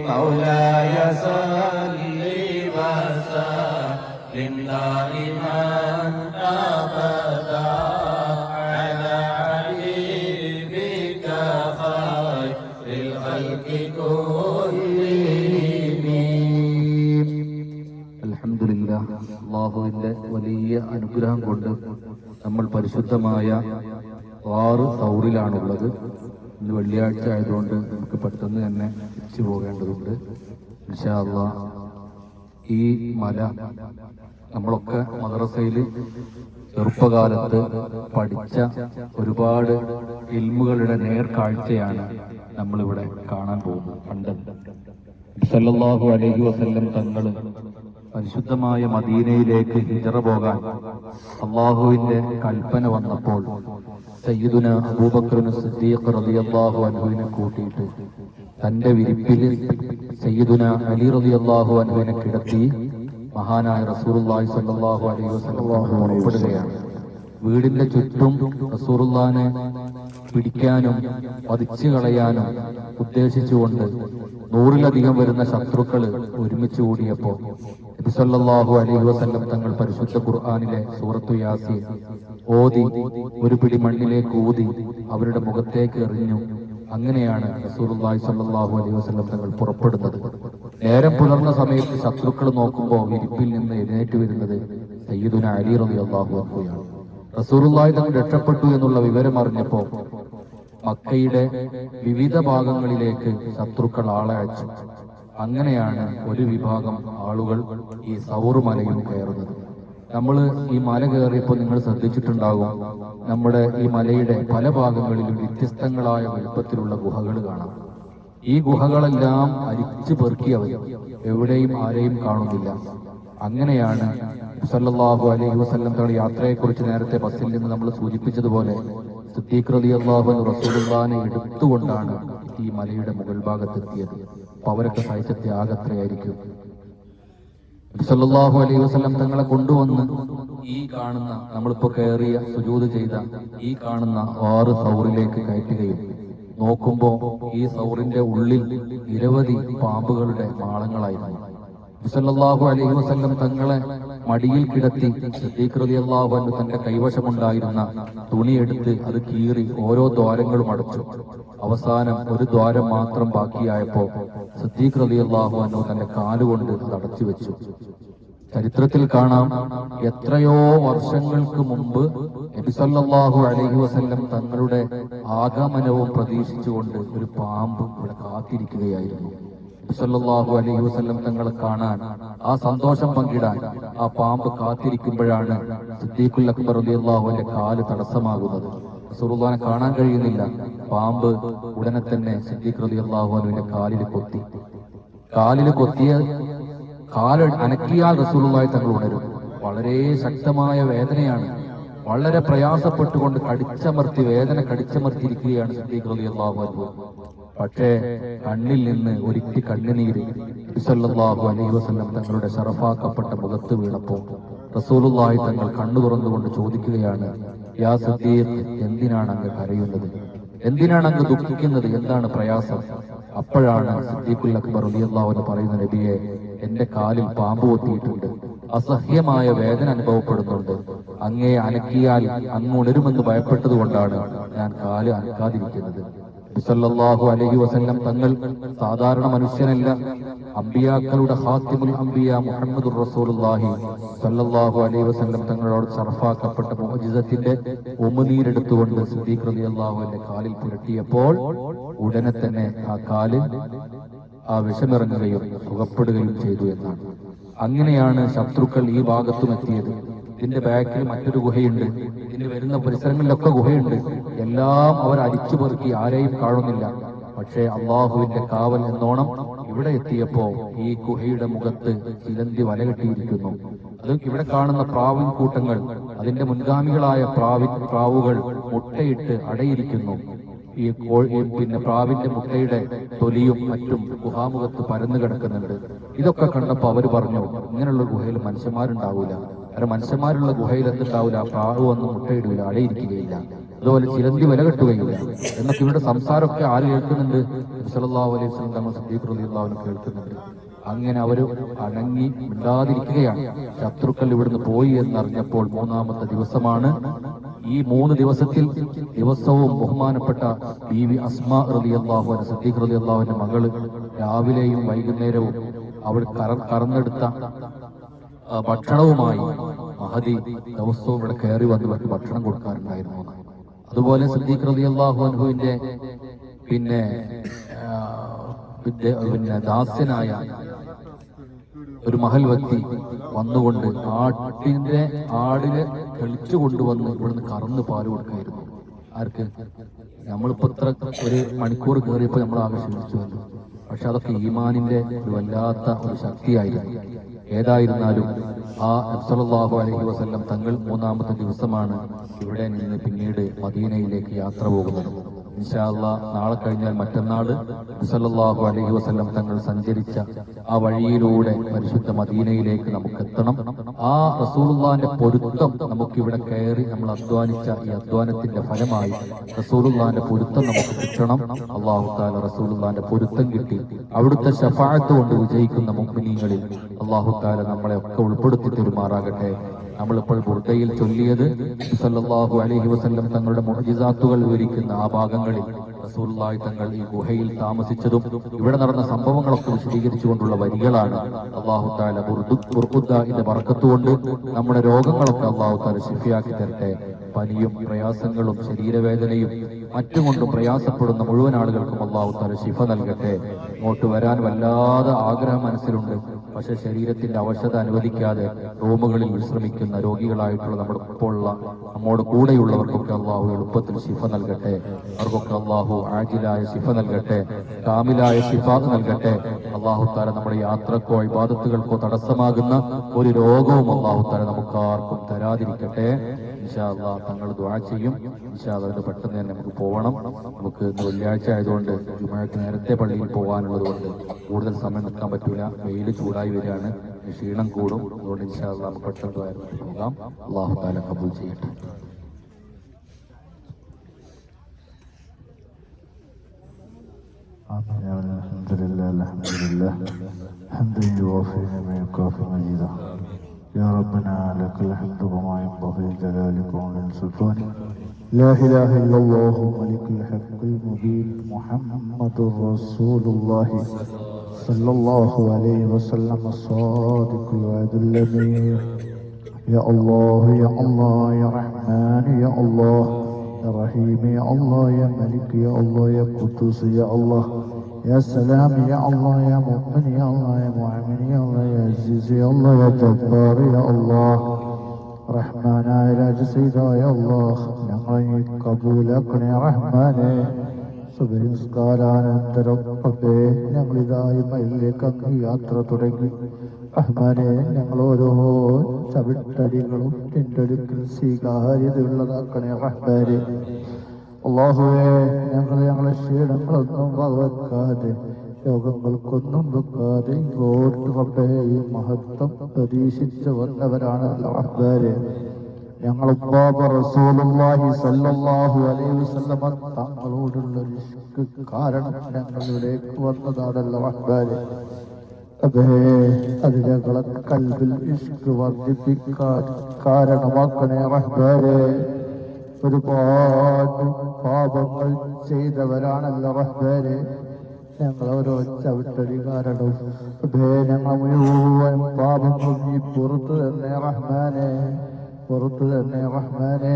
مولاي صل وسلم دائما ابدا على حبيبك خير الخلق كلهم അൽഹംദുലില്ല അള്ളാഹുവിന്റെ വലിയ അനുഗ്രഹം കൊണ്ട് നമ്മൾ പരിശുദ്ധമായ ആറ് സൗറിലാണുള്ളത് വെള്ളിയാഴ്ച ആയതുകൊണ്ട് നമുക്ക് പെട്ടെന്ന് തന്നെ തിരിച്ചു പോകേണ്ടതുണ്ട്. ഇൻഷാ അള്ളാ ഈ മല നമ്മളൊക്കെ മദ്രസയിൽ ചെറുപ്പകാലത്ത് പഠിച്ച ഒരുപാട് ഇൽമുകളുടെ നേർക്കാഴ്ചയാണ് നമ്മളിവിടെ കാണാൻ പോകുന്നത്. കണ്ടത് സല്ലല്ലാഹു അലൈഹി വസല്ലം തങ്ങൾ പരിശുദ്ധമായ മദീനയിലേക്ക് ഹിജറ പോകാൻ അള്ളാഹുവിന്റെ കൽപ്പന വന്നപ്പോൾ സയ്യിദുന അബൂബക്കറിന് സിദ്ദീഖ് റളിയല്ലാഹു അൻഹുവിനെ കൂട്ടിയിട്ട് തന്റെ വിരിപ്പിൽ സയ്യിദുന അലി റളിയല്ലാഹു അൻഹുവിനെ കിടത്തി മഹാനായ റസൂലുള്ളാഹി സ്വല്ലല്ലാഹു അലൈഹി വസല്ലം പുറപ്പെടുകയാണ് വീടിന്റെ ചുറ്റും റസൂറുല്ലാനെ പിടിക്കാനും പതിച്ചു കളയാനും ഉദ്ദേശിച്ചുകൊണ്ട് നൂറിലധികം വരുന്ന ശത്രുക്കൾ ഒരുമിച്ച് കൂടിയപ്പോ നബിസല്ലാഹു അലൈഹി വസല്ലം തങ്ങൾ പരിശുദ്ധ ഖുർആാനിലെ സൂറത്തു യാസി ഓതി ഒരു പിടി മണ്ണിലേക്ക് ഊതി അവരുടെ മുഖത്തേക്ക് എറിഞ്ഞു. അങ്ങനെയാണ് റസൂലുള്ളാഹി സ്വല്ലല്ലാഹു അലൈഹി വസല്ലം തങ്ങൾ പുറപ്പെടുന്നത്. നേരം പുലർന്ന സമയത്ത് ശത്രുക്കൾ നോക്കുമ്പോൾ ഇരിപ്പിൽ നിന്ന് എഴുന്നേറ്റ് വരുന്നത് സയ്യിദുന അലി റളിയല്ലാഹു അൻഹുയാണ് റസൂറുള്ളാഹി തങ്ങൾ രക്ഷപ്പെട്ടു എന്നുള്ള വിവരം അറിഞ്ഞപ്പോ മക്കയുടെ വിവിധ ഭാഗങ്ങളിലേക്ക് ശത്രുക്കൾ ആളെ അയച്ചു. അങ്ങനെയാണ് ഒരു വിഭാഗം ആളുകൾ ഈ സൗർ മലയിൽ കയറുന്നത്. നമ്മൾ ഈ മല കയറിയപ്പോൾ നിങ്ങൾ ശ്രദ്ധിച്ചിട്ടുണ്ടാകും നമ്മുടെ ഈ മലയുടെ പല ഭാഗങ്ങളിലും വ്യത്യസ്തങ്ങളായ വലുപ്പത്തിലുള്ള ഗുഹകൾ കാണാം. ഈ ഗുഹകളെല്ലാം അരിച്ചു പെറുക്കിയവർ എവിടെയും ആരെയും കാണുന്നില്ല. അങ്ങനെയാണ് സല്ലല്ലാഹു അലൈഹി വസ്ലം തങ്ങളുടെ യാത്രയെക്കുറിച്ച് നേരത്തെ ബസ്സിൽ നിന്ന് നമ്മൾ സൂചിപ്പിച്ചതുപോലെ സിദ്ദീഖ് റസൂലുള്ളാനെ എടുത്തുകൊണ്ടാണ് ഈ മലയുടെ മുകൾ ഭാഗത്തെത്തിയത്. അപ്പൊ അവരൊക്കെ സഹിച്ച ത്യാഗത്രയായിരിക്കും സല്ലാഹു അലൈഹി വസ്ലം തങ്ങളെ കൊണ്ടുവന്ന് ഈ കാണുന്ന നമ്മളിപ്പോ കയറിയ സുജൂത് ചെയ്ത ഈ കാണുന്ന ആറ് സൗറിലേക്ക് കയറ്റുകയും നോക്കുമ്പോ ഈ സൗറിന്റെ ഉള്ളിൽ നിരവധി പാമ്പുകളുടെ മാളങ്ങളായിരുന്നു. സല്ലല്ലാഹു അലൈഹി വസ്ലം തങ്ങളെ മടിയിൽ കിടത്തി സിദ്ദീഖ് അൻഹു തന്റെ കൈവശമുണ്ടായിരുന്ന തുണിയെടുത്ത് അത് കീറി ഓരോ ദ്വാരങ്ങളും അടച്ചു. അവസാനം ഒരു ദ്വാരം മാത്രം ബാക്കിയായപ്പോ സിദ്ദീഖ് റളിയല്ലാഹു അൻഹു തന്റെ കാലുകൊണ്ട് അത് അടച്ചു വെച്ചു. ചരിത്രത്തിൽ കാണാം എത്രയോ വർഷങ്ങൾക്ക് മുമ്പ് നബിസല്ലാഹു അലഹി വസല്ലം തങ്ങളുടെ ആഗമനവും പ്രതീക്ഷിച്ചുകൊണ്ട് ഒരു പാമ്പ് ഇവിടെ കാത്തിരിക്കുകയായിരുന്നു. നബിസല്ലാഹു അലൈഹി വസ്ലം തങ്ങളെ കാണാൻ ആ സന്തോഷം പങ്കിടാൻ ആ പാമ്പ് കാത്തിരിക്കുമ്പോഴാണ് സിദ്ദീഖുൽ അക്ബർ റളിയല്ലാഹുവിന്റെ കാൽ തടസ്സമാകുന്നത്. സുറുദാനെ കാണാൻ കഴിയുന്നില്ല. പാമ്പ് ഉടനെ തന്നെ സിദ്ദീഖ് റളിയല്ലാഹു അള്ളാഹുവിന്റെ കാലിൽ കൊത്തി. കാലിൽ കൊത്തിയ കാൽ അനക്കിയാൽ റസൂലുള്ളാഹി തങ്ങൾ ഉണരും. വളരെ ശക്തമായ വേദനയാണ്. വളരെ പ്രയാസപ്പെട്ടുകൊണ്ട് കടിച്ചമർത്തി വേദന കടിച്ചമർത്തിയിരിക്കുകയാണ് സിദ്ദീഖ് റളിയല്ലാഹു അൻഹു. പക്ഷേ കണ്ണിൽ നിന്ന് ഒരിറ്റി കണ്ണുനീര് സല്ലല്ലാഹു അലൈഹി വസല്ലം തങ്ങളുടെ ശറഫാക്കപ്പെട്ട മുഖത്ത് വീണപ്പോൾ റസൂലുള്ളാഹി തങ്ങൾ കണ്ണു തുറന്നുകൊണ്ട് ചോദിക്കുകയാണ് യാ സിദ്ദീഖ് എന്തിനാണ് അങ്ങ് കരയുന്നത്? എന്തിനാണ് അങ്ങ് ദുഃഖിക്കുന്നത്? എന്താണ് പ്രയാസം? അപ്പോഴാണ് സിദ്ദീഖുൽ അക്ബർ അൻഹു പറയുന്ന നബിയെ എന്റെ കാലിൽ പാമ്പ് കൊത്തിയിട്ടുണ്ട്. അസഹ്യമായ വേദന അനുഭവപ്പെടുന്നുണ്ട്. അങ്ങേ അനക്കിയാൽ അങ്ങ് ഉണരുമെന്ന് ഭയപ്പെട്ടതുകൊണ്ടാണ് ഞാൻ കാൽ അനക്കാതിരിക്കുന്നത്. സല്ലല്ലാഹു അലൈഹി വസല്ലം തങ്ങൾ സാധാരണ മനുഷ്യനല്ല. അമ്പിയാക്കളുടെ ഹാത്തിമുൽ അംബിയ മുഹമ്മദ് റസൂലുള്ളാഹി സല്ലല്ലാഹു അലൈഹി വസല്ലം തങ്ങളോട് സർഫാക്കപ്പെട്ട മുഅ്ജിസത്തിന്റെ ഉമനീരെടുത്തുകൊണ്ട് സിദ്ദീഖ് റളിയല്ലാഹു അൻഹു കാലിൽ പുരട്ടിയപ്പോൾ ഉടനെ തന്നെ ആ കാൽ ആ വിഷമിറങ്ങുകയും സുഖപ്പെടുകയും ചെയ്തു എന്നാണ്. അങ്ങനെയാണ് ശത്രുക്കൾ ഈ ഭാഗത്തും എത്തിയത്. ഇതിന്റെ ബാക്കിൽ മറ്റൊരു ഗുഹയുണ്ട്. ഇതിന് വരുന്ന പരിസരങ്ങളിലൊക്കെ ഗുഹയുണ്ട്. എല്ലാം അവർ അരിച്ചു പെറുക്കി ആരെയും കാണുന്നില്ല. പക്ഷേ അള്ളാഹുവിന്റെ കാവൽ എന്നോണം ഇവിടെ എത്തിയപ്പോ ഈ ഗുഹയുടെ മുഖത്ത് ചിലന്തി വലകെട്ടിയിരിക്കുന്നു അത് ഇവിടെ കാണുന്ന പ്രാവിൻ കൂട്ടങ്ങൾ അതിന്റെ മുൻഗാമികളായ പ്രാവിൻ പ്രാവുകൾ മുട്ടയിട്ട് അടയിരിക്കുന്നു. ഈ കോഴി പിന്നെ പ്രാവിന്റെ മുട്ടയുടെ തൊലിയും മറ്റും ഗുഹാമുഖത്ത് പരന്നു കിടക്കുന്നുണ്ട്. ഇതൊക്കെ കണ്ടപ്പോ അവർ പറഞ്ഞു ഇങ്ങനെയുള്ള ഗുഹയിൽ മനുഷ്യന്മാരുണ്ടാവൂല. കാരണം മനുഷ്യന്മാരുള്ള ഗുഹയിൽ എന്തുണ്ടാവില്ല പ്രാവ് വന്ന് മുട്ടയിടില്ല അടയിരിക്കുകയില്ല അതുപോലെ ചിലന്തി വില കെട്ടുകയില്ല. എന്നൊക്കെ ഇവരുടെ സംസാരമൊക്കെ ആര് കേൾക്കുന്നുണ്ട്? സല്ലല്ലാഹു അലൈഹി വസല്ലം തങ്ങൾ കേൾക്കുന്നുണ്ട്. അങ്ങനെ അവർ അടങ്ങി മിണ്ടാതിരിക്കുകയാണ്. ശത്രുക്കൾ ഇവിടുന്ന് പോയി എന്നറിഞ്ഞപ്പോൾ മൂന്നാമത്തെ ദിവസമാണ് ഈ മൂന്ന് ദിവസത്തിൽ ദിവസവും ബഹുമാനപ്പെട്ട ബി വി അസ്മാ റളിയല്ലാഹു അൻഹ സദീഖ് അള്ളാഹുവിന്റെ മകൾ രാവിലെയും വൈകുന്നേരവും അവൾ കറ കറന്നെടുത്ത ഭക്ഷണവുമായി മഹദി ദിവസവും ഇവിടെ കയറി വന്ന് ഇവർക്ക് ഭക്ഷണം കൊടുക്കാറുണ്ടായിരുന്നു. അതുപോലെ സിദ്ദീഖ് റളിയല്ലാഹു അൻഹുവിന്റെ പിന്നെ പിന്നെ ദാസ്യനായ ഒരു മഹൽ വ്യക്തി വന്നുകൊണ്ട് ആട്ടിന്റെ ആടിനെ തെളിച്ചു കൊണ്ടുവന്ന് ഇവിടുന്ന് കറന്ന് പാൽ കൊടുക്കായിരുന്നു. ആർക്ക്? നമ്മളിപ്പോ ഇത്ര ഒരു മണിക്കൂർ കയറിയപ്പോ നമ്മൾ ആകെ വന്നു. പക്ഷെ അതൊക്കെ ഈമാനിന്റെ ഒരു വല്ലാത്ത ഒരു ശക്തിയായിരുന്നു. ഏതായിരുന്നാലും ആ അബ്സലാഹു അലഹി വസ്ല്ലം തങ്ങൾ മൂന്നാമത്തെ ദിവസമാണ് ഇവിടെ നിന്ന് പിന്നീട് മദീനയിലേക്ക് യാത്ര പോകുന്നത്. ഇൻഷാല്ല നാളെ കഴിഞ്ഞാൽ മറ്റന്നാൾ സല്ലാഹു അലഹി വസ്ലം തങ്ങൾ സഞ്ചരിച്ച ആ വഴിയിലൂടെ പരിശുദ്ധ മദീനയിലേക്ക് നമുക്ക് എത്തണം ആ റസൂലുള്ളാന്റെ പൊരുത്തം നമുക്ക് ഇവിടെ കയറി നമ്മൾ അധ്വാനിച്ച ഈ അധ്വാനത്തിന്റെ ഫലമായി റസൂലുള്ളാന്റെ പൊരുത്തം നമുക്ക് കിട്ടണം. അള്ളാഹു താല റസൂലുള്ളാന്റെ പൊരുത്തം കിട്ടി. അവിടുത്തെ ശഫാഴത്ത് കൊണ്ട് വിജയിക്കുന്ന മുഗ്നീങ്ങളിൽ അള്ളാഹു താല നമ്മളെ ഒക്കെ ഉൾപ്പെടുത്തി തെരുമാറാകട്ടെ. നമ്മളിപ്പോൾ ബുർദയിൽ ചൊല്ലിയത് സല്ലാഹു അലഹി വസല്ലം തങ്ങളുടെ മുഹജിസാത്തുകൾ വിവരിക്കുന്ന ആ ഭാഗങ്ങളിൽ റസൂലുള്ളാഹി തങ്ങൾ ഈ ഗുഹയിൽ താമസിച്ചതും ഇവിടെ നടന്ന സംഭവങ്ങളൊക്കെ വിശദീകരിച്ചുകൊണ്ടുള്ള വരികളാണ്. അള്ളാഹു താല ബുർഖുദ്ദാന്റെ വറക്കത്തുകൊണ്ട് നമ്മുടെ രോഗങ്ങളൊക്കെ അള്ളാഹു താല ശിഫിയാക്കി തരട്ടെ. പനിയും പ്രയാസങ്ങളും ശരീരവേദനയും മറ്റുകൊണ്ടും കൊണ്ട് പ്രയാസപ്പെടുന്ന മുഴുവൻ ആളുകൾക്കും അള്ളാഹു താല ശിഫ നൽകട്ടെ. ഇങ്ങോട്ട് വരാൻ വല്ലാതെ ആഗ്രഹം മനസ്സിലുണ്ട്. പക്ഷെ ശരീരത്തിന്റെ അവശത അനുവദിക്കാതെ റൂമുകളിൽ വിശ്രമിക്കുന്ന രോഗികളായിട്ടുള്ള നമ്മുടെ ഇപ്പോഴുള്ള നമ്മോട് കൂടെയുള്ളവർക്കൊക്കെ അള്ളാഹു എളുപ്പത്തിൽ ശിഫ നൽകട്ടെ. അവർക്കൊക്കെ അള്ളാഹു ആജിലായ ശിഫ നൽകട്ടെ. കാമിലായ ശിഫാദ് നൽകട്ടെ. അള്ളാഹു താര നമ്മുടെ യാത്രക്കോ ഇബാദത്തുകൾക്കോ തടസ്സമാകുന്ന ഒരു രോഗവും അള്ളാഹു താര നമുക്കാർക്കും തരാതിരിക്കട്ടെ. ഇൻഷാ അള്ളാഹ് തങ്ങൾ ദ്വാ ചെയ്യും ഇൻഷാ അള്ളാഹ് ഇത് പെട്ടെന്ന് തന്നെ നമുക്ക് പോകണം നമുക്ക് ഇന്ന് വെള്ളിയാഴ്ച ആയതുകൊണ്ട് ജുമാക്ക് നേരത്തെ പള്ളിയിൽ പോകാനുള്ളത് കൊണ്ട് കൂടുതൽ സമയം നിൽക്കാൻ പറ്റൂല വെയിൽ ചൂടായി വരികയാണ് ക്ഷീണം കൂടും അതുകൊണ്ട് ഇൻഷാ അള്ളാഹ് നമുക്ക് പെട്ടെന്ന് ദ്വാരത്തിൽ പോകാം അള്ളാഹു താല കബൂൽ ചെയ്യട്ടെ الحمد لله الحمد لله حمدا يوافي نعمه يكافي مجيدا يا ربنا لك الحمد وما ينبغي جلالك ومن سلطانك لا إله إلا الله ملك الحق المبين محمد رسول الله صلى الله عليه وسلم الصادق الوعد الأمين. يا الله يا الله يا رحمن يا الله يا رحيم يا الله يا ملك يا الله يا قدوس يا الله. يا سلام يا الله يا مؤمن يا الله يا مؤمن يا الله يا عزيز يا الله يا جبار يا الله റഹ്മാനായ രാജസീതായ അള്ളാഹ് ഞങ്ങളെ കബൂലാക്കണേ റഹ്മാനെ സുബഹിസ്കാരാനന്തരം റബ്ബേ ഞങ്ങളിതായി മയിലേക്ക് അങ്ങ് യാത്ര തുടങ്ങി റഹ്മാനെ ഞങ്ങൾ ഓരോ ചവിട്ടടികളും നിന്റെ അടുക്കൽ സ്വീകാര്യതയുള്ളതാക്കണേ റഹ്മാനെ അള്ളാഹുവേ ഞങ്ങൾ ഞങ്ങളെ ക്ഷീണങ്ങളൊന്നും വകവെക്കാതെ രോഗങ്ങൾക്കൊന്നും വെക്കാതെ റബ്ബേ ഈ മഹത്വം പ്രതീക്ഷിച്ച് വന്നവരാണ് റസൂലുള്ളാഹി അലൈഹി വസല്ലമ തങ്ങളോടുള്ള കാരണം ഞങ്ങളിലേക്ക് വന്നതാണല്ലോ ഞങ്ങളെ കൽവിൽ വർദ്ധിപ്പിക്കാൻ കാരണമാക്കണേ ഒരുപാട് പാപങ്ങൾ ചെയ്തവരാണല്ലോ റഹ്ബാരെ ഞങ്ങൾ ഓരോ ചവിട്ടടി കാരണം മുഴുവൻ പാപങ്ങൾ നീ പുറത്തു തന്നെ റഹ്മാനെ. പുറത്തു തന്നെ റഹ്മാനെ.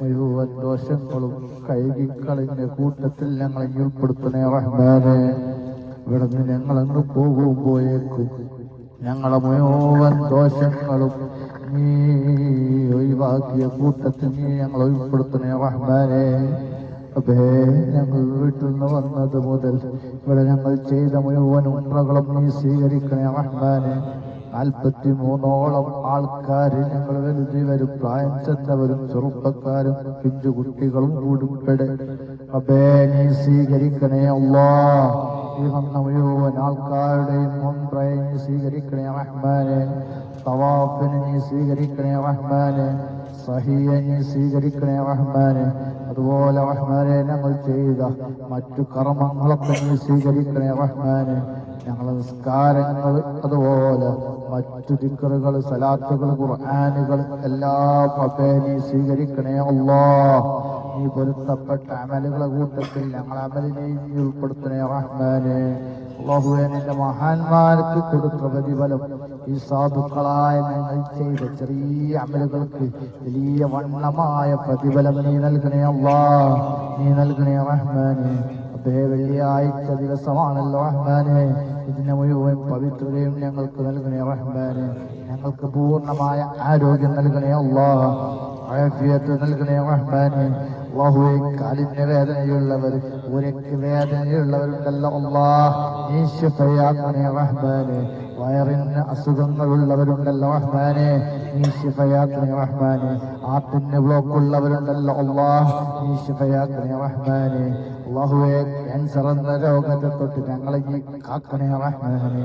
മുഴുവൻ ദോഷങ്ങളും കഴുകിക്കളഞ്ഞ കൂട്ടത്തിൽ ഞങ്ങളെ ഉൾപ്പെടുത്തണേ റഹ്മാനെ. ഇവിടുന്ന് ഞങ്ങളങ്ങ് പോകുമ്പോയേക്കും. ഞങ്ങളെ മുഴുവൻ ദോഷങ്ങളും നീ ഒഴിവാക്കിയ കൂട്ടത്തിൽ നീ ഞങ്ങൾ ഉൾപ്പെടുത്തണേ റഹ്മാനെ. അതേ ഞങ്ങൾ വീട്ടിൽ നിന്ന് വന്നത് മുതൽ ഇവിടെ ഞങ്ങൾ ചെയ്ത മുഴുവൻ ഉണ്ട്രകളും നീ സ്വീകരിക്കണേ റഹ്മാനെ. നാൽപ്പത്തി മൂന്നോളം ആൾക്കാർ ഞങ്ങൾ വലുതിവരും പ്രായം ചെന്നവരും ചെറുപ്പക്കാരും പിഞ്ചു കുട്ടികളും ഉൾപ്പെടെ റബ്ബേ നീ സ്വീകരിക്കണേ അല്ലാ. ഈ വന്ന മുഴുവൻ ആൾക്കാരുടെയും മുൻപ്രയെ നീ സ്വീകരിക്കണേ റഹ്മാനെ. തവാഫിന് നീ സ്വീകരിക്കണേ റഹ്മാനെ. സഹിയെ നീ സ്വീകരിക്കണേ റഹ്മാനെ. അതുപോലെ റഹ്മാനെ ഞങ്ങൾ ചെയ്ത മറ്റു കർമ്മങ്ങളൊക്കെ നീ സ്വീകരിക്കണേ റഹ്മാനെ. ഞങ്ങൾ നിസ്കാരങ്ങൾ അതുപോലെ മറ്റു ദിക്കറുകൾ സലാത്തുകൾ ഖുർആാനുകൾ എല്ലാം റബ്ബേ നീ സ്വീകരിക്കണേ അല്ലാ. നീ പൊരുത്തപ്പെട്ട അമലുകളെ കൂട്ടത്തിൽ ഞങ്ങൾ അമലിനെ നീ ഉൾപ്പെടുത്തണേ റഹ്മാനെ. അള്ളാഹുവെ നിന്റെ മഹാന്മാർക്ക് കൊടുത്ത പ്രതിഫലം ഈ സാധുക്കളായ ഞങ്ങൾ ചെയ്ത ചെറിയ അമലുകൾക്ക് വലിയ വണ്ണമായ പ്രതിഫലം നീ നൽകണേ അള്ളാ. നീ നൽകണേ റഹ്മാനെ. അബ്ബേ വെള്ളിയാഴ്ച ദിവസമാണല്ലോ റഹ്മാനെ. ഇതിനെ മുഴുവൻ പവിത്രതയും ഞങ്ങൾക്ക് നൽകണേ റഹ്മാനെ. ഞങ്ങൾക്ക് പൂർണമായ ആരോഗ്യം നൽകണേ അള്ളാ. ആഫിയത്ത് നൽകണേ റഹ്മാനെ. അള്ളാഹുവെ കാലിന് വേദനയുള്ളവർ ഉരക്ക് വേദനയുള്ളവരുണ്ടല്ലോ അള്ളാ. ഈശ്വരയാക്കണേ റഹ്മാനെ. വയറിന് അസുഖങ്ങളുള്ളവരുണ്ടല്ലോ റഹ്മാനെ. നീ ശിഫയാക്കണേ റഹ്മാനെ. ആട്ടിന് ബ്ലോക്ക് ഉള്ളവരുണ്ടല്ലോ അള്ളാ നീ ശിഫയാക്കണേ റഹ്മാനെ. അള്ളാഹുവെ ക്യാൻസർ എന്ന രോഗത്തെ തൊട്ട് ഞങ്ങളെ ഈ കാക്കണേ റഹ്മാനെ.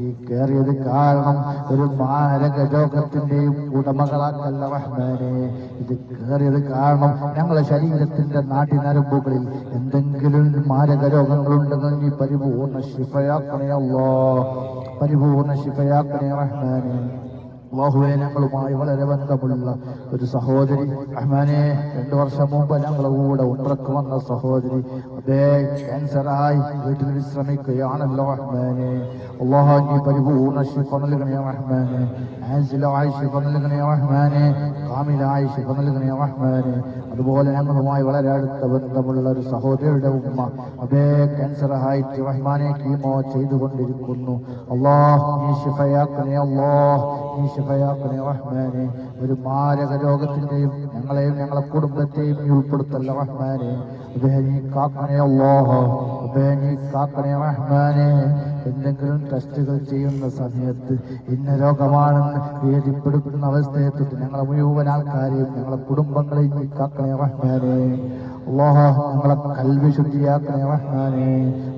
ഈ കയറിയത് കാരണം ഒരു മാരക രോഗത്തിന്റെയും ഉടമകളാക്കല്ല റഹ്മാനെ. ഇത് കയറിയത് കാരണം ഞങ്ങളെ ശരീരത്തിന്റെ നാട്ടിനരമ്പുകളിൽ എന്തെങ്കിലും മാരക രോഗങ്ങളുണ്ടെന്ന് നീ പരിപൂർണ ശിഫയാക്കണേ അല്ലോ പരിപൂർണ ശിഫയാക്കണേ റഹ്മാനെ അള്ളാഹുവെ ഞങ്ങളുമായി വളരെ ബന്ധമുള്ള ഒരു സഹോദരി. റഹ്മാനെ രണ്ടു വർഷം മുമ്പ് ഞങ്ങളുടെ കൂടെ ഉണ്ടക്ക് വന്ന സഹോദരി അതേ ക്യാൻസറായി വീട്ടിൽ വിശ്രമിക്കുകയാണല്ലോ അള്ളാഹു നീ നൽകണേ അതുപോലെ ഞങ്ങളുമായി വളരെ അടുത്ത ബന്ധമുള്ള ഒരു സഹോദരിയുടെ ഉമ്മ അതേ ക്യാൻസർ ആയിട്ട് റഹ്മാനെ കീമോ ചെയ്തുകൊണ്ടിരിക്കുന്നു. അള്ളാഹ് ശിഫയാക്കണേ റഹ്മാനെ. ഒരു മാരക രോഗത്തിന്റെയും ഞങ്ങളെയും ഞങ്ങളെ കുടുംബത്തെയും നീ ഉൾപ്പെടുത്തല്ല റഹ്മാനെ. അതേ നീ കാക്കണേ അള്ളാഹ് അതേ നീ കാക്കണേ റഹ്മാനെ. എന്തെങ്കിലും ടെസ്റ്റുകൾ ചെയ്യുന്ന സമയത്ത് ഇന്ന രോഗമാണെന്ന് വേദിപ്പെടുക്കുന്ന അവസ്ഥയെ തൊട്ട് ഞങ്ങളെ മുഴുവൻ ആൾക്കാരെയും ഞങ്ങളെ കുടുംബങ്ങളെയും നീ കാക്കണേ റഹ്മാനെ. ഓഹോ ഞങ്ങളെ കൽവി ശുദ്ധിയാക്കണേ റഹ്മാനെ.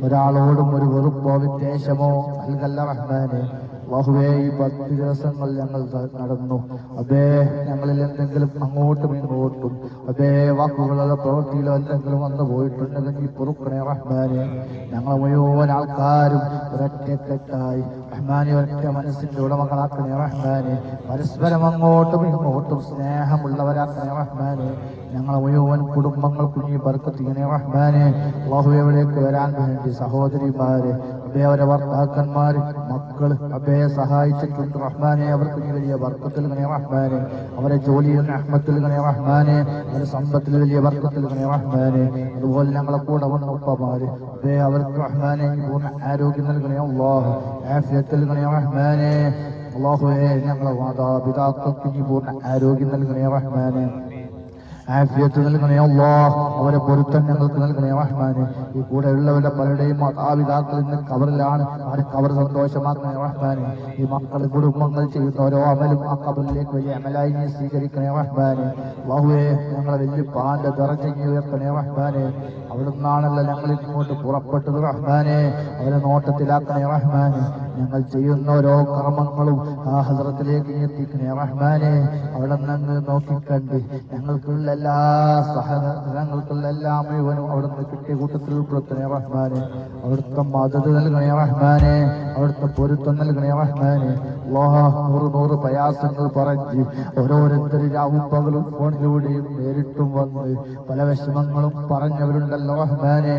ഒരാളോടും ഒരു വെറുപ്പോ വിദ്വേഷമോ നൽകല്ല റഹ്മാനെ. അള്ളാഹുവേ ഈ പത്ത് ദിവസങ്ങൾ ഞങ്ങൾ നടന്നു. അതേ ഞങ്ങളിൽ എന്തെങ്കിലും അങ്ങോട്ടും ഇങ്ങോട്ടും അതേ വാക്കുകളോ പ്രവൃത്തിയിലോ എന്തെങ്കിലും വന്നു പോയിട്ടുണ്ടെങ്കിൽ പൊറുക്കണേ റഹ്മാനെ. ഞങ്ങൾ മുഴുവൻ ആൾക്കാരും ഒരൊറ്റക്കെട്ടായി റഹ്മാനെ ഒരൊറ്റ മനസ്സിന്റെ ഉടമകളാക്കണേ റഹ്മാനെ. പരസ്പരം അങ്ങോട്ടും ഇങ്ങോട്ടും സ്നേഹമുള്ളവരാക്കണേ റഹ്മാനെ. ഞങ്ങളെ മുഴുവൻ കുടുംബങ്ങൾ കുഞ്ഞി പറക്കത്തിങ്ങനെ റഹ്മാനെ. അള്ളാഹു എവിടേക്ക് വരാൻ വേണ്ടി സഹോദരിമാര് അബേ അവരെ മക്കൾ അബയെ സഹായിച്ചിട്ടുണ്ട്. റഹ്മാനെ അവർക്ക് വലിയ വർക്കത്തിൽ ഗണേ റഹ്മാനെ. അവരെ ജോലിയിൽ അഹ്മത്തിൽ ഗണേ റഹ്മാനെ. അവരെ സമ്പത്തിൽ വലിയ വർക്കത്തിൽ ഗണേ റഹ്മാനെ. അതുപോലെ ഞങ്ങളെ കൂടെ വന്ന ഉപ്പമാര്. അബേ അവർക്ക് റഹ്മാനെ പൂർണ ആരോഗ്യം നൽകണേ അള്ളാഹു. ആഫിയത്തിൽ ഗണേ റഹ്മാനെ. അള്ളാഹുവേ ഞങ്ങളെ മാതാപിതാക്കൾക്ക് നീ പൂർണ ആരോഗ്യം നൽകണേ റഹ്മാനെ. ആഫിയത്ത് നൽകണേ അല്ലാ അവരെ പൊരുത്തം ഞങ്ങൾക്ക് നൽകണേ റഹ്മാന്. ഈ കൂടെ ഉള്ളവരുടെ പലരുടെയും മാതാപിതാക്കൾ ഇന്ന് കബറിലാണ് അവരെ കബർ സന്തോഷമാക്കണേ റഹ്മാന്. ഈ മക്കൾ കുടുംബങ്ങൾ ചെയ്യുന്ന ഓരോ അമലും ആ കബറിലേക്ക് വലിയ അമലായി നീ സ്വീകരിക്കണേ റഹ്മാന്. ബാഹുവേ ഞങ്ങളെ വലിയ പാന്റെ ദറജങ്ങി ഉയർത്തണേ റഹ്മാന്. അവിടെ നിന്നാണല്ലോ ഞങ്ങൾ ഇങ്ങോട്ട് പുറപ്പെട്ടത് റഹ്മാനെ. അവരെ നോട്ടത്തിലാക്കണേ റഹ്മാന്. ഞങ്ങൾ ചെയ്യുന്ന ഓരോ കർമ്മങ്ങളും ആ ഹസരത്തിലേക്ക് എത്തിക്കണേ റഹ്മാനെ. അവിടെ നിന്ന് നോക്കിക്കണ്ട്. ഞങ്ങൾക്കുള്ള എല്ലാ സഹനങ്ങൾക്കുള്ള എല്ലാ മുഴുവനും അവിടുന്ന് കിട്ടിയ കൂട്ടത്തിൽ ഉൾപ്പെടുത്തണേ റഹ്മാനെ. അവിടുത്തെ മദത് നൽകണേ റഹ്മാനെ. അവിടുത്തെ പൊരുത്തം നൽകണേ റഹ്മാനെ. നൂറ് നൂറ് പ്രയാസങ്ങൾ പറഞ്ഞ് ഓരോരുത്തർ രാവും പകലും ഫോണിലൂടെയും നേരിട്ടും വന്ന് പല വിഷമങ്ങളും പറഞ്ഞവരുണ്ടല്ലോ റഹ്മാനെ.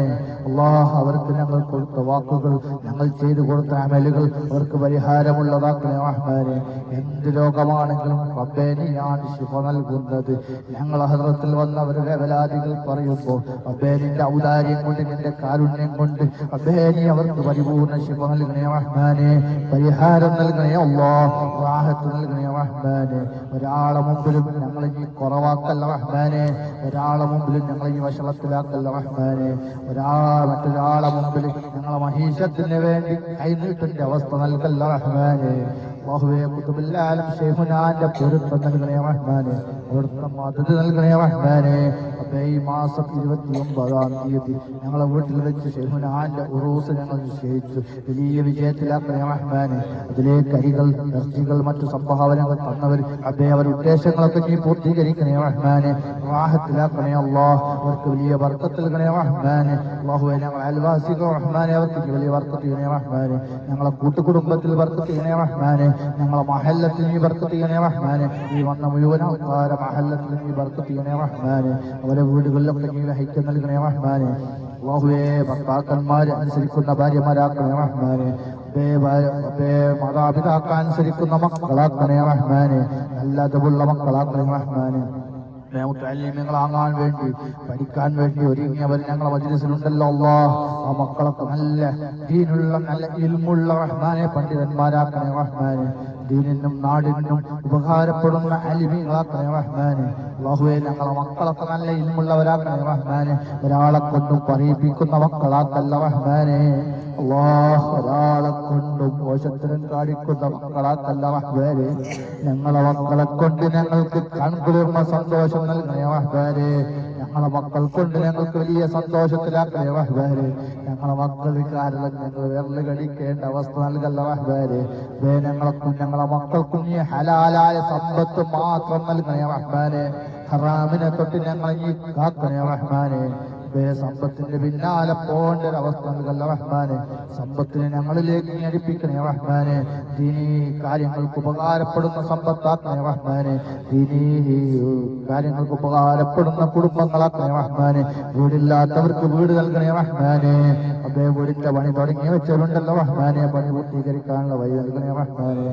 അള്ളാഹ് അവർക്ക് ഞങ്ങൾ കൊടുത്ത വാക്കുകൾ ഞങ്ങൾ ചെയ്തു കൊടുത്ത അമലുകൾ അവർക്ക് പരിഹാരമുള്ളതാക്കണേ റഹ്മാനെ. എന്ത് രോഗമാണെങ്കിലും റബ്ബേ നീയാണ് ശിഫ നൽകുന്നത്. ഞങ്ങൾ ഹദ്രത്തിൽ വന്നവരുടെ വേലാദികൾ പറയുമ്പോൾ അബേനിന്റെ ഔദാര്യം കൊണ്ട് നിന്റെ കാരുണ്യം കൊണ്ട് റബ്ബേ അവർക്ക് പരിപൂർണ ശുഭ നൽകണേ പരിഹാരം നൽകണേ അള്ളാഹ് റാഹത്ത് നൽകണേ റഹ്മാനെ. ഒരാളെ മുമ്പിലും ഞങ്ങളെ ഈ കുറവാക്കല്ല റഹ്മാനെ. ഒരാളെ മുമ്പിലും ഞങ്ങളെ ഈ വഷളത്തിലാക്കല്ല റഹ്മാനെ. ഒരാ മറ്റൊരാളെ മുമ്പിൽ ഞങ്ങളെ മഹീഷത്തിന് വേണ്ടി കൈനീട്ടിന്റെ അവസ്ഥ നൽകല്ല റഹ്മാനെ. ബഹുവേ കുത്തുബില്ലാലും ഷെയ്ഹുനാന്റെ പൊരുത്തം നൽകണേ റഹ്മാനെ. അവിടുത്തെ മദത് നൽകണേ റഹ്മാനെ. അപ്പൊ ഈ മാസം ഇരുപത്തി ഒമ്പതാം തീയതി ഞങ്ങളെ വീട്ടിൽ വെച്ച് ഷെയ്ഹുനാന്റെ ഉറൂസ് ഞങ്ങൾ നിശ്ചയിച്ചു. വലിയ വിജയത്തിലാക്കണേ റഹ്മാനെ. അതിലേക്ക് അരികൾ ഇറച്ചികൾ മറ്റു സംഭാവനകൾ തന്നവർ അതേ അവരുടെ ഉദ്ദേശങ്ങളൊക്കെ നീ പൂർത്തീകരിക്കണേ റഹ്മാനെ. വിവാഹത്തിലാക്കണേ അള്ളാഹ്. അവർക്ക് വലിയ വർക്കത്തിൽ നൽകണേ റഹ്മാനെ. അള്ളാഹുവെ ഞങ്ങൾ അയൽവാസികൾ റഹ്മാനെ. അവർക്ക് വലിയ വർക്കത്ത് ചെയ്യണേ റഹ്മാനെ. ഞങ്ങളെ കൂട്ടുകുടുംബത്തിൽ വർക്കത്ത് ചെയ്യണേ റഹ്മാനെ. ഞങ്ങളെ മഹല്ലത്തിൽ നീ വർക്കത്ത് ചെയ്യണേ റഹ്മാനെ. ഈ വന്ന മുഴുവൻ ആൾക്കാരെ മഹല്ലത്തിൽ നീ വർക്കത്ത് ചെയ്യണേ റഹ്മാനെ. അവരെ വീടുകളിലൊക്കെ നീ വഹിക്കം നൽകണേ റഹ്മാനെ. അള്ളാഹുവെ ഭർത്താക്കന്മാരെ അനുസരിക്കുന്ന ഭാര്യമാരാക്കണേ റഹ്മാനെ. മാതാപിതാക്കൾ അനുസരിക്കുന്ന മക്കളാക്കണേ റഹ്മാന്. നല്ല അതുള്ള മക്കളാക്കണേ റഹ്മാനെ. മുത്തല്ലിമീങ്ങളാകാൻ വേണ്ടി പഠിക്കാൻ വേണ്ടി ഒരുങ്ങിയവർ ഞങ്ങളെ മജ്ലിസിലുണ്ടല്ലോ അല്ലാ. ആ മക്കളൊക്കെ നല്ല ദീനുള്ള നല്ല ഇൽമുള്ള റഹ്മാനെ പണ്ഡിതന്മാരാക്കണേ റഹ്മാനെ. ദീനിനും നാടിനും ഉപകാരപ്പെടുന്ന അലിമികളാക്കണേ റഹ്മാനെ. അള്ളാഹുവെ ഞങ്ങളെ മക്കളൊക്കെ നല്ല ഇൽമുള്ളവരാക്കണേ റഹ്മാനെ. ഒരാളെ കൊണ്ടും പറയിപ്പിക്കുന്ന മക്കളാക്കല്ല റഹ്മാനെ. ഒരാളെ കൊണ്ടും മോശത്തിനും കാണിക്കുന്ന മക്കളാക്കല്ല റഹ്മാനെ. ഞങ്ങളെ മക്കളെ കൊണ്ട് ഞങ്ങൾക്ക് കൺകുളിർമ സന്തോഷം നൽകണേ റഹ്മാനെ. ഞങ്ങളെ മക്കൾ കൊണ്ട് ഞങ്ങൾക്ക് വലിയ സന്തോഷത്തിലാക്കണേ റഹ്മാനെ. ഞങ്ങളെ മക്കൾ കാരണം ഞങ്ങൾ വിരൽ കടിക്കേണ്ട അവസ്ഥ നൽകല്ല റഹ്മാനെ. വേ ഞങ്ങൾക്കും ഞങ്ങളെ മക്കൾക്കും ഈ ഹലാലായ സമ്പത്ത് മാത്രം നൽകണേ റഹ്മാനെ. ഹറാമിനെ തൊട്ട് ഞങ്ങളെ ഈ കാക്കണേ റഹ്മാനെ സമ്പത്തിന്റെ പിന്നാലെ പോകേണ്ട ഒരു അവസ്ഥ നൽകല്ല റഹ്മാനെ. സമ്പത്തിനെ ഞങ്ങളിലേക്ക് ഞടിപ്പിക്കണേ റഹ്മാനെ. ദീനീ കാര്യങ്ങൾക്ക് ഉപകാരപ്പെടുന്ന സമ്പത്താക്കണേ റഹ്മാനെ. ദീനീ കാര്യങ്ങൾക്ക് ഉപകാരപ്പെടുന്ന കുടുംബങ്ങളാക്കണേ റഹ്മാനെ. വീടില്ലാത്തവർക്ക് വീട് നൽകണേ റഹ്മാനെ. അതേ വീടിന്റെ പണി തുടങ്ങി വെച്ചവരുണ്ടല്ലോ റഹ്മാനെ. പണി പൂർത്തീകരിക്കാനുള്ള വഴി നൽകണേ റഹ്മാനെ.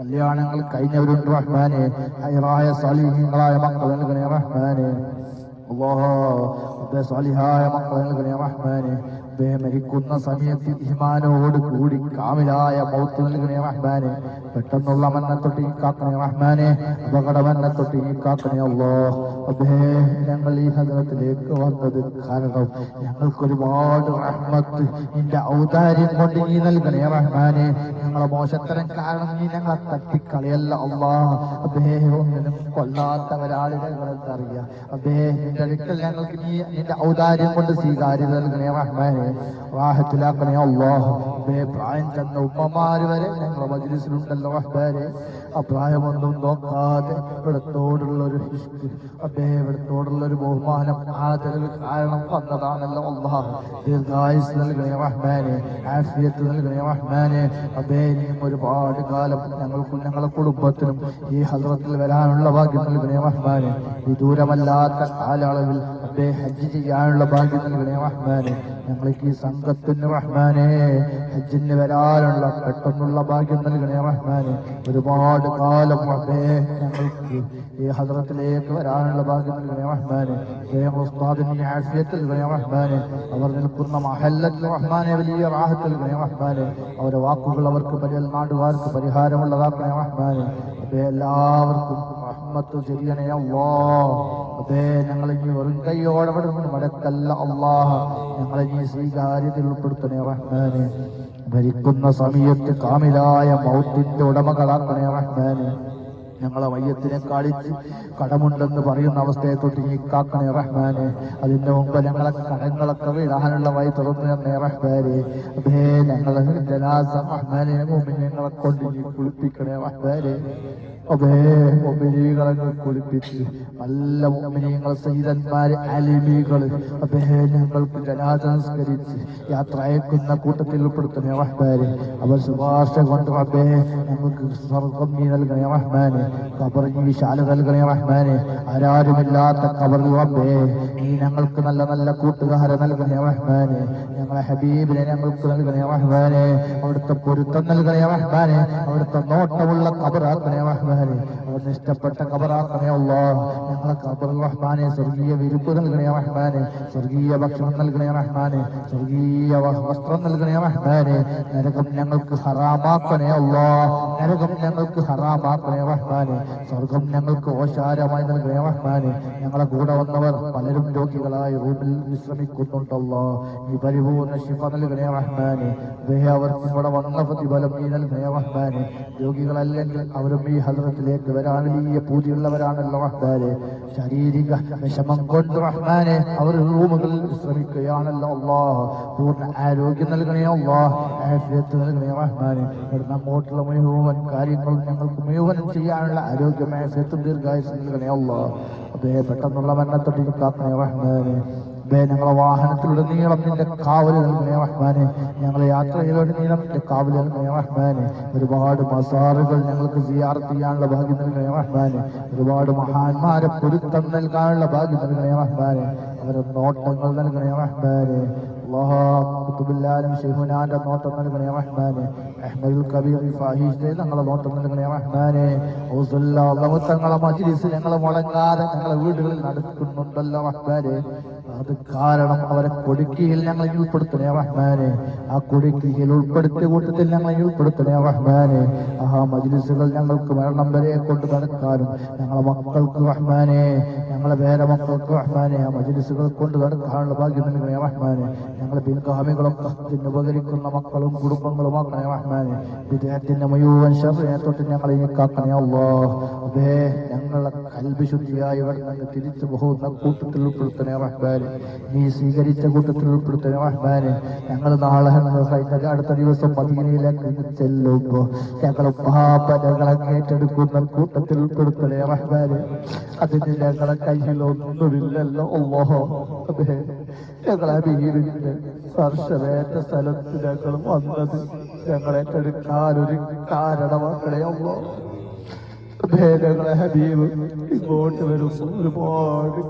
കല്യാണങ്ങൾ കഴിഞ്ഞവരുണ്ട് റഹ്മാനെ. ഹൈറായ സാലിഹ്യങ്ങളായ മക്കൾ നൽകണേ റഹ്മാനെ. അള്ളാഹ് സാലിഹായ മക്കൾ നൽകണേ റഹ്മാനെ. ബേ മരിക്കുന്ന സമയത്ത് ഇഹ്മാനോട് കൂടി കാമിലായ മൗത്ത് നൽകണേ റഹ്മാനെ. പെട്ടെന്നുള്ള മന്നെ തൊട്ട് ഈ കാക്കണേ റഹ്മാനെ. ഈ കാക്കണേ അല്ലോ അദ്ദേഹം ഞങ്ങൾ ഈ ഹദറത്തിലേക്ക് വന്നത് കാരണം ഞങ്ങൾക്ക് ഒരുപാട് റഹ്മത്ത്. നിന്റെ ഔദാര്യം കൊണ്ട് നീ നൽകണേ റഹ്മാനെ. ഞങ്ങളെ മോശത്തരം കാരണം നീ ഞങ്ങളെ തട്ടിക്കളയല്ല അള്ളാ അദ്ദേഹം ഒന്നിനും കൊല്ലാത്തവരാളികളെന്നറിയാം. അദ്ദേഹം നിന്റെ അടുക്കൽ ഞങ്ങൾക്ക് നീ നിന്റെ ഔദാര്യം കൊണ്ട് സ്വീകാര്യത നൽകണേ റഹ്മാനെ. വാഹത്തിലാക്കണേ അള്ളാഹു പ്രായം ചെന്ന ഉമ്മമാര് വരെ ഞങ്ങളെ മജ്ലിസിലുണ്ടല്ലോ റഹ്മാനെ ആ പ്രായമൊന്നും നോക്കാതെ ഇവിടത്തോടുള്ള ഒരു അബേ ഇവിടത്തോടുള്ള ഒരു ബഹുമാനം ആദരവ് കാരണം വന്നതാണല്ലോ അള്ളാഹ്. ദീർഘായുസ് നൽകണേ റഹ്മാനെ ആഫിയത്ത് നൽകണേ റഹ്മാനെ. ഇനിയും ഒരുപാട് കാലം ഞങ്ങൾക്കും ഞങ്ങളുടെ കുടുംബത്തിനും ഈ ഹദ്രത്തിൽ വരാനുള്ള ഭാഗ്യം നൽകണേ റഹ്മാനെ. ഈ ദൂരമല്ലാത്ത കാലയളവിൽ അബേ ഹജ്ജ് ചെയ്യാനുള്ള ഭാഗ്യം നൽകണേ റഹ്മാനെ. ഞങ്ങൾക്ക് ഈ സംഘത്തിന് റഹ്മാനെ ഹജ്ജിന് വരാനുള്ള പെട്ടെന്നുള്ള ഭാഗ്യം നൽകണേ റഹ്മാനെ. ഒരുപാട് കാലം അബേ ഞങ്ങൾക്ക് ഈ ഹദ്രത്തിലേക്ക് വരാനുള്ള ഭാഗ്യം നൽകണേ റഹ്മാനെ ഉസ്താദിന്റെ ആഫിയത്തിൽ നൽകണേ റഹ്മാനെ അവർ നിൽക്കുന്ന മഹല്ലത്തിൽ റഹ്മാനെ വലിയ റാഹത്തിൽ നൽകണേ റഹ്മാനെ അവരുടെ വാക്കുകൾ അവർക്ക് പരിൽ നാടുകാർക്ക് പരിഹാരമുള്ളതാക്കണേ റഹ്മാനെ. അബേ എല്ലാവർക്കും റഹ്മത്ത് ചെയ്യണേ അല്ലാ അതെ ഞങ്ങൾ ഇനി വെറും കൈയോടെ മടക്കല്ല അള്ളാഹ. ഞങ്ങളെ നീ സ്വീകാര്യതയിൽ ഉൾപ്പെടുത്തണേ റഹ്മാനെ. ഭരിക്കുന്ന സമയത്ത് കാമിലായ മൗത്തിന്റെ ഉടമകളാക്കണേ റഹ്മാനെ. ഞങ്ങളെ വയ്യത്തിനെ കാണിച്ച് കടമുണ്ടെന്ന് പറയുന്ന അവസ്ഥയെ തൊട്ട് നീ കാക്കണേ റഹ്മാനെ. അതിന്റെ മുമ്പ് ഞങ്ങളെ കടങ്ങളൊക്കെ ഇടാനുള്ള വഴി തുറന്നു തന്നേ റഹ്മാനെ. അതേ ഞങ്ങളെ ജനാസ റഹ്മാനെ ഞങ്ങളെ കൊണ്ട് നീ കുളിപ്പിക്കണേ റഹ്മാനെ. അതേ മൊമിനികളെ കുളിപ്പിച്ച് നല്ല മൊമിനിയങ്ങൾ സഹിതന്മാര് അലിമികൾ അതേ ഞങ്ങൾക്ക് ജനാസ സംസ്കരിച്ച് യാത്ര അയക്കുന്ന കൂട്ടത്തിൽ ഉൾപ്പെടുത്തണേ റഹ്മാനെ. അവർ ശുപാർശ കൊണ്ട് റബ്ബേ ഞങ്ങൾക്ക് സ്വർഗം നീ നൽകണേ റഹ്മാനെ. കബറിന് വിശാല നൽകണേ ആരാരുമില്ലാത്ത കബറിൽ റബ്ബേ നീ ഞങ്ങൾക്ക് നല്ല നല്ല കൂട്ടുകാരെ നൽകണേ റഹ്മാനെ ഞങ്ങളെ ഹബീബിനെ ഞങ്ങൾക്ക് നൽകണേ റഹ്മാനെ അവിടുത്തെ പൊരുത്തം നൽകണേ റഹ്മാനെ അവിടുത്തെ നോട്ടമുള്ള കബറാക്കണേ റഹ്മാനെ. അവിടുന്ന് ഇഷ്ടപ്പെട്ട കബറാക്കണേ അല്ലോ ഞങ്ങളെ കബർ റഹ്മാനെ സ്വർഗീയ വിരുപ്പ് നൽകണേ റഹ്മാനെ സ്വർഗീയ ഭക്ഷണം നൽകണേ റഹ്മാനെ സ്വർഗീയ വസ്ത്രം നൽകണേ റഹ്മാനെ. നരകം ഞങ്ങൾക്ക് ഹറാമാക്കണേ അള്ളാ. നരകം ഞങ്ങൾക്ക് ഹറാമാക്കണേ റഹ്മാനെ. സ്വർഗം ഞങ്ങൾക്ക് ഓശാരമായി നൽകണേ റഹ്മാനെ. ഞങ്ങളെ കൂടെ വന്നവർ പലരും രോഗികളായി റൂമിൽ വിശ്രമിക്കുന്നുണ്ടല്ലോ ഈ പരിപൂർണ ശിഫ നൽകണേ റഹ്മാനെ. അവർക്ക് ഇവിടെ വന്ന പ്രതിഫലം ഈ നൽകണേ റഹ്മാനെ. രോഗികളല്ലെങ്കിൽ അവരും ഈ ഹദ്രത്തിലേക്ക് വരാൻ വലിയ പൂതിയുള്ളവരാണല്ലോ റഹ്മാനെ. ശാരീരിക വിഷമം കൊണ്ട് റഹ്മാനെ അവർ റൂമുകളിൽ വിശ്രമിക്കുകയാണല്ലോ അള്ളാഹ്. പൂർണ ആരോഗ്യം നൽകണേ അള്ളാഹ് ആഫിയത്ത് നൽകണേ റഹ്മാനെ. അങ്ങോട്ടുള്ള മുഴുവൻ കാര്യങ്ങളും ഞങ്ങൾക്ക് മുഴുവനും ചെയ്യാനുള്ള ആരോഗ്യം ആഫിയത്തും ദീർഘായുസ് നൽകണേ അള്ളാഹ്. അതേ പെട്ടെന്നുള്ള മരണത്തൊട്ടിരിക്കാത്ത റഹ്മാനെ. ബേ ഞങ്ങളെ വാഹനത്തിലൂടെ നീളം നിന്റെ കാവൽ നൽകണേ റഹ്മാനെ. ഞങ്ങളെ യാത്രയിലൂടെ നീളം നിന്റെ കാവൽ നൽകണേ റഹ്മാനെ. ഒരുപാട് മസാറുകൾ ഞങ്ങൾക്ക് സിയാർത്ത് ചെയ്യാനുള്ള ഭാഗ്യം നൽകണേ റഹ്മാനെ. ഒരുപാട് മഹാന്മാരെ പൊരുത്തം നൽകാനുള്ള ഭാഗ്യം നൽകണേ റഹ്മാനെ. അവരെ നോട്ടങ്ങൾ നൽകണേ റഹ്മാനെ. കബീർ ഞങ്ങളെ തങ്ങളെ മജ്ലിസ് ഞങ്ങളെ മുടങ്ങാതെ ഞങ്ങളെ വീടുകളിൽ നടക്കുന്നുണ്ടല്ലോ റഹ്മാനെ. അത് കാരണം അവരെ കൊടുക്കിയിൽ ഞങ്ങൾ ഉൾപ്പെടുത്തണേ റഹ്മാനെ. ആ കൊടുക്കിയിൽ ഉൾപ്പെടുത്തിയ കൂട്ടത്തിൽ ഞങ്ങൾ ഉൾപ്പെടുത്തണേ റഹ്മാനെ. ആ മജ്ലിസുകൾ ഞങ്ങൾക്ക് മരണം വരെ കൊണ്ട് നടക്കാനും ഞങ്ങളെ മക്കൾക്ക് റഹ്മാനെ. ഞങ്ങളെ വേറെ മക്കൾക്ക് റഹ്മാനെ. ആ മജ്ലിസുകൾ കൊണ്ട് നടക്കാനുള്ള ഭാഗ്യം നൽകണേ റഹ്മാനെ. ഞങ്ങളെ പിൻഗാമികളും കത്തിന് ഉപകരിക്കുന്ന മക്കളും കുടുംബങ്ങളും ആക്കണേ റഹ്മാനെ. വിദേഹത്തിന്റെ മുഴുവൻ ശബ്ദനെ തൊട്ട് ഞങ്ങളെ കാക്കണേ അല്ലോ അതേ ഞങ്ങളെ കൽവിശുദ്ധിയായി ഇവിടെ തിരിച്ചു പോകുന്ന കൂട്ടത്തിൽ ഉൾപ്പെടുത്തണേ റഹ്മാനെ. നീ സ്വീകരിച്ച കൂട്ടത്തിൽ ഉൾപ്പെടുത്തുന്ന റഹ്മാനെ. ഞങ്ങൾ നാളെ അടുത്ത ദിവസം മദീനയിലേക്ക് ചെല്ലുമ്പോ ഞങ്ങൾ മഹാപരങ്ങളെ ഏറ്റെടുക്കുന്ന കൂട്ടത്തിൽ ഉൾപ്പെടുത്തണേ റഹ്മാനെ. അതിന് ഞങ്ങളെ കയ്യിലൊന്നുമില്ലല്ലോ. ഓഹോ അതെ. ഞങ്ങളെ വീടിന്റെ സ്പർശമേറ്റ സ്ഥലത്ത് ഞങ്ങൾ വന്നത് ഞങ്ങളെ ഏറ്റെടുക്കാൻ ഒരു കാരണമാക്കണേ അല്ലോ ഭേദങ്ങളെ ഹബീബ് ഇങ്ങോട്ട് വരുമ്പോൾ ഒരുപാട്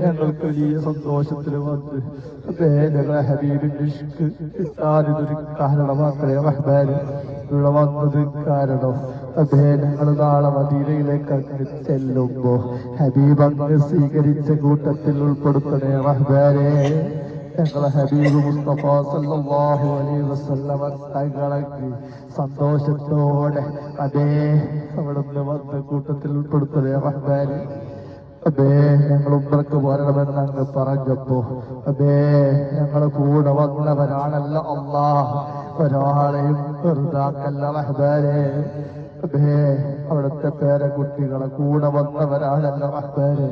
ഞങ്ങൾക്ക് വലിയ സന്തോഷത്തിൽ വന്ന് ഞങ്ങളെ ഹബീബിന്റെ ഇഷ്ക് ഇതൊരു കാരണമാക്കണേ റഹ്മാന് ഇവിടെ വന്നത് കാരണം അതേ ഞങ്ങൾ നാളെ മദീനയിലേക്ക് ചെല്ലുമ്പോ ഹബീബ് അങ്ങ് സ്വീകരിച്ച കൂട്ടത്തിൽ ഉൾപ്പെടുത്തണേ റഹ്മാനെ. സല്ലല്ലാഹു അലൈഹി വസല്ലമ സന്തോഷത്തോടെ അതേ അവിടുന്ന് വന്ന കൂട്ടത്തിൽ ഉൾപ്പെടുത്തലേ റഹ്മാന് അതേ ഞങ്ങൾ ഉമ്രക്ക് പോരണമെന്ന് അങ്ങ് പറഞ്ഞപ്പോ അതേ ഞങ്ങളെ കൂടെ വന്നവരാണല്ല അള്ളാഹ് ഒരാളെയും വെറുതാക്കല്ല മഹബാരെ അതേ അവിടുത്തെ പേരക്കുട്ടികളെ കൂടെ വന്നവരാണല്ല മഹബാരെ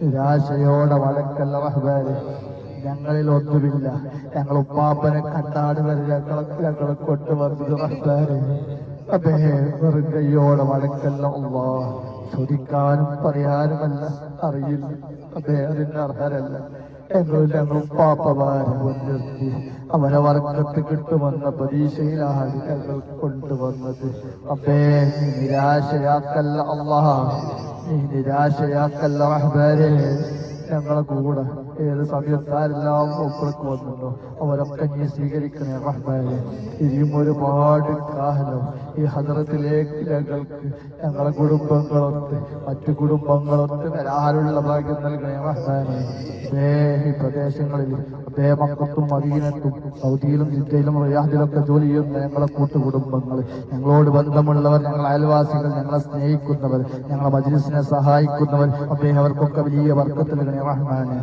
നിരാശയോടെ വഴക്കല്ല റഹ്മാനെ. ഞങ്ങളിൽ ഒന്നുമില്ല. ഞങ്ങൾ ഉപ്പാപ്പനെ കണ്ടാട് വരെ ഞങ്ങളെ ഞങ്ങളെ കൊണ്ടുവന്നത് റഹ്മാനെ അദ്ദേഹം കയ്യോടെ വഴക്കല്ല അള്ളാ. ചോദിക്കാനും പറയാനുമല്ല. അറിയില്ല. അദ്ദേഹത്തിന്റെ അർഹരല്ല. എങ്കിലും ഞങ്ങൾ ഉപ്പാപ്പമാരെ മുൻനിർത്തി അവരെ വർക്കത്ത് കിട്ടുമെന്ന പ്രതീക്ഷയിലാണ് ഞങ്ങൾ കൊണ്ടുവന്നത് അപ്പേ നിരാശയാക്കല്ല അള്ളാ. നീ നിരാശയാക്കല്ല റഹ്മാനെ ഞങ്ങളെ കൂടെ ഏത് സമയത്താരെല്ലാം ഒപ്പിളക്ക് വന്നുണ്ടോ അവരൊക്കെ നീ സ്വീകരിക്കണേ റഹ്മാനെ. ഇനിയും ഒരുപാട് കാലം ഈ ഹദറത്തിലേക്ക് ഞങ്ങൾക്ക് ഞങ്ങളെ കുടുംബങ്ങളൊത്ത് മറ്റു കുടുംബങ്ങളൊത്ത് വരാനുള്ള ഭാഗ്യം നൽകണേ റഹ്മാനെ. അതേ ഈ പ്രദേശങ്ങളിൽ അതേ മക്കത്തും മദീനത്തും സൗദിയിലും ജിദ്ദയിലും റിയാദിലൊക്കെ ജോലി ചെയ്യുന്ന ഞങ്ങളെ കൂട്ടുകുടുംബങ്ങൾ ഞങ്ങളോട് ബന്ധമുള്ളവർ ഞങ്ങളെ അയൽവാസികൾ ഞങ്ങളെ സ്നേഹിക്കുന്നവർ ഞങ്ങളെ മജ്ലിസിനെ സഹായിക്കുന്നവർ അദ്ദേഹം അവർക്കൊക്കെ വലിയ വർക്കത്തിൽ റഹ്മാന്.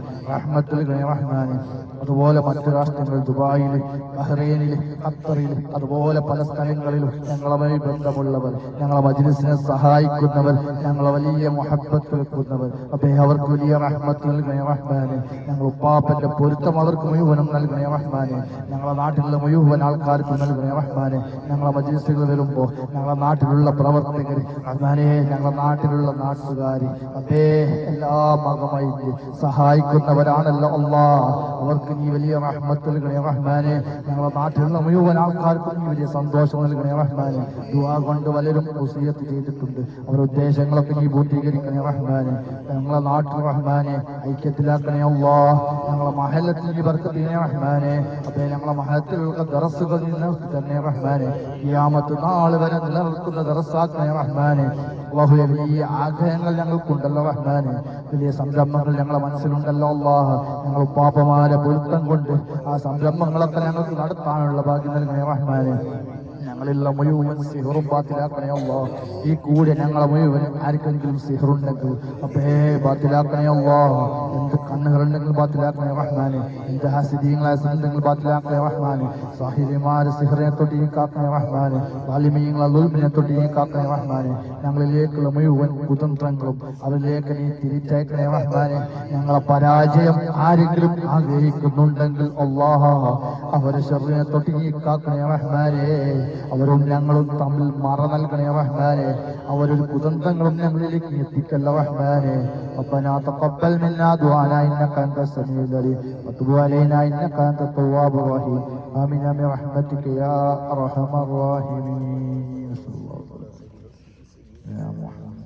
റഹ്മാന് അതുപോലെ മറ്റു രാഷ്ട്രങ്ങൾ ദുബായിൽ ബഹ്റൈനിൽ ഖത്തറിൽ അതുപോലെ പല സ്ഥലങ്ങളിലും ഞങ്ങളുമായി ബന്ധമുള്ളവർ ഞങ്ങളെ മജ്ലിസിനെ സഹായിക്കുന്നവർ ഞങ്ങളെ വലിയ മുഹബത്ത് വെക്കുന്നവർ അപ്പേ അവർക്ക് വലിയ റഹ്മത്ത് നൽകണേ റഹ്മാന് ഞങ്ങൾ ഉപ്പാപ്പന്റെ പൊരുത്തം അവർക്ക് മുഴുവനും നൽകണേ റഹ്മാന് ഞങ്ങളെ നാട്ടിലുള്ള മുഴുവൻ ആൾക്കാർക്ക് നൽകണേ റഹ്മാന് ഞങ്ങളെ മജ്ലിസുകൾ വരുമ്പോൾ ഞങ്ങളെ നാട്ടിലുള്ള പ്രവർത്തകർ റഹ്മാനെ ഞങ്ങളെ നാട്ടിലുള്ള നാട്ടുകാർ അതേ എല്ലാ മകമായി സഹായിക്കുന്നവരാണല്ലോ അള്ളാ? അവർക്ക് നീ വലിയ റഹ്മത്ത് നൽകണേ റഹ്മാനെ. ഞങ്ങളെ നാട്ടിലുള്ള മുഴുവൻ ആൾക്കാർക്കും നീ വലിയ സന്തോഷം നൽകണേ റഹ്മാനെ. ദുആ കൊണ്ട് പലരും വസിയത്ത് ചെയ്തിട്ടുണ്ട്. അവരുടെ ഉദ്ദേശങ്ങളൊക്കെ നീ പൂർത്തീകരിക്കണേ റഹ്മാനെ. ഞങ്ങളെ നാട്ടിൽ റഹ്മാനെ ഐക്യത്തിലാക്കണേ അള്ളാ. ഞങ്ങളെ മഹലത്തിൽ നീ വർക്കത്തിനെ റഹ്മാനെ. അതെ ഞങ്ങളെ മഹലത്തിലുള്ള ദറസുകൾ നിലനിർത്തി തന്നെ റഹ്മാനെ. ഖിയാമത്ത് നാൾ വരെ നിലനിൽക്കുന്ന ദറസാക്കണേ റഹ്മാനെ. ഈ ആഗ്രഹങ്ങൾ ഞങ്ങൾക്കുണ്ടല്ലോ റഹ്മാന് വലിയ സംരംഭങ്ങൾ ഞങ്ങളെ മനസ്സിലുണ്ടല്ലോ അള്ളാഹ്. ഞങ്ങൾ പാപമാരെ പൊരുത്തം കൊണ്ട് ആ സംരംഭങ്ങളൊക്കെ ഞങ്ങൾക്ക് നടത്താനുള്ള ഭാഗ്യം നൽകണേ റഹ്മാനെ ഞങ്ങളുള്ള മുഴുവൻ സിഹറും ബാത്തിലാക്കണയല്ലോ ഈ കൂടെ ഞങ്ങളെ മുഴുവൻ ആർക്കെങ്കിലും സിഹറുണ്ടെങ്കിൽ അപ്പേ ബാത്തിലാക്കണയല്ലോ എന്ത് കണ്ണുകളുണ്ടെങ്കിൽ ബാത്തിലാക്കണേ റഹ്മാനെ. എന്ത് ഹാസിദീങ്ങളെ ഉണ്ടെങ്കിൽ ബാത്തിലാക്കണേ റഹ്മാനെ. സാഹിര്യമാര് സിഹറിനെ തൊട്ടിയും കാക്കണേ റഹ്മാനെ. വാലിമീങ്ങളെ ലുൽമിനെ തൊട്ടിയും കാക്കണേ റഹ്മാനെ. ഞങ്ങളിലേക്കുള്ള മുഴുവൻ കുതന്ത്രങ്ങളും അവരിലേക്ക് നീ തിരിച്ചയക്കണേ റഹ്മാനെ. ഞങ്ങളെ പരാജയം ആരെങ്കിലും ആഗ്രഹിക്കുന്നുണ്ടെങ്കിൽ അള്ളാഹ അവരെ ശരീരനെ തൊട്ടി കാക്കണേ റഹ്മാനെ. അവരും ഞങ്ങളും തമ്മിൽ മറ നൽകണേ റഹ്മാനെ അവരൊരു കുതന്ത്രങ്ങളും ഞങ്ങളിലേക്ക് എത്തിക്കല്ല റഹ്മാനെ ربنا تقبل منا دعانا انك انت السميع العليم وتب علينا انك انت التواب الرحيم امين برحمتك يا ارحم الراحمين صلى الله عليه وسلم يا محمد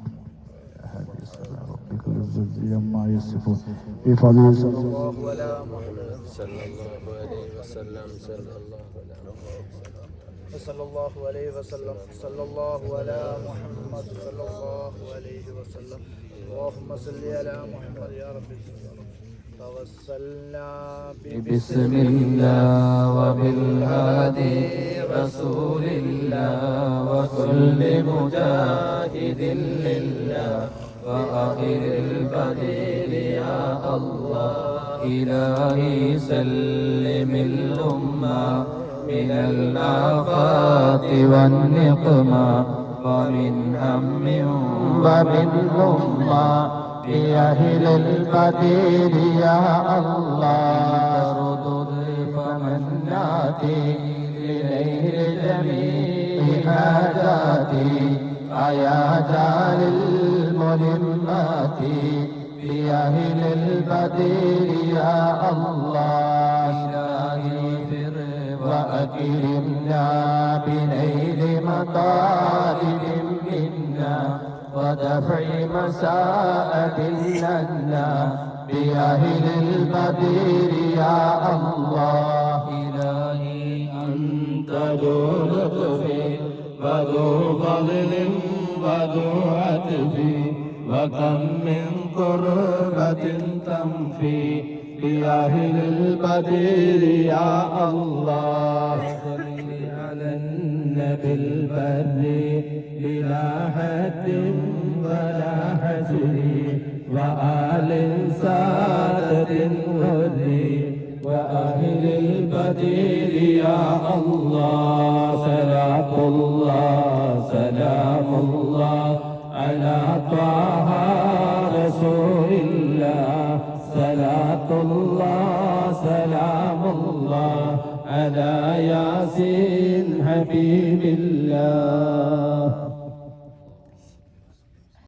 يا هادي السلام ربك العزة عما يصفون بفضل صلى الله ولا محمد صلى الله عليه وسلم صلى الله عليه وسلم صلى الله عليه وسلم. صلى الله على محمد. صلى الله عليه وسلم. اللهم صل على محمد يا رب توسلنا بسم الله وبالهادي رسول الله وكل مجاهد لله. وآخر القدير يا الله. إلهي سلم الأمة. من الآفات والنقمة ومن هم ومن غمة بأهل القدير يا الله. ردد فمناتي إليه جميع حاجاتي أيا جال الملمات. بأهل البدير يا الله. وأكرمنا بنيل مطالب منا ودفع مساءة لنا بأهل البدير يا الله إلهي أنت ذو لطف وذو فضل وذو عطف وكم من قربة تنفي بأهل البدير يا الله صل على النبي البر بلا حد ولا حسر وآل سادة الغر وأهل البدير يا الله سلام الله سلام الله على طه ياسين حبيب الله.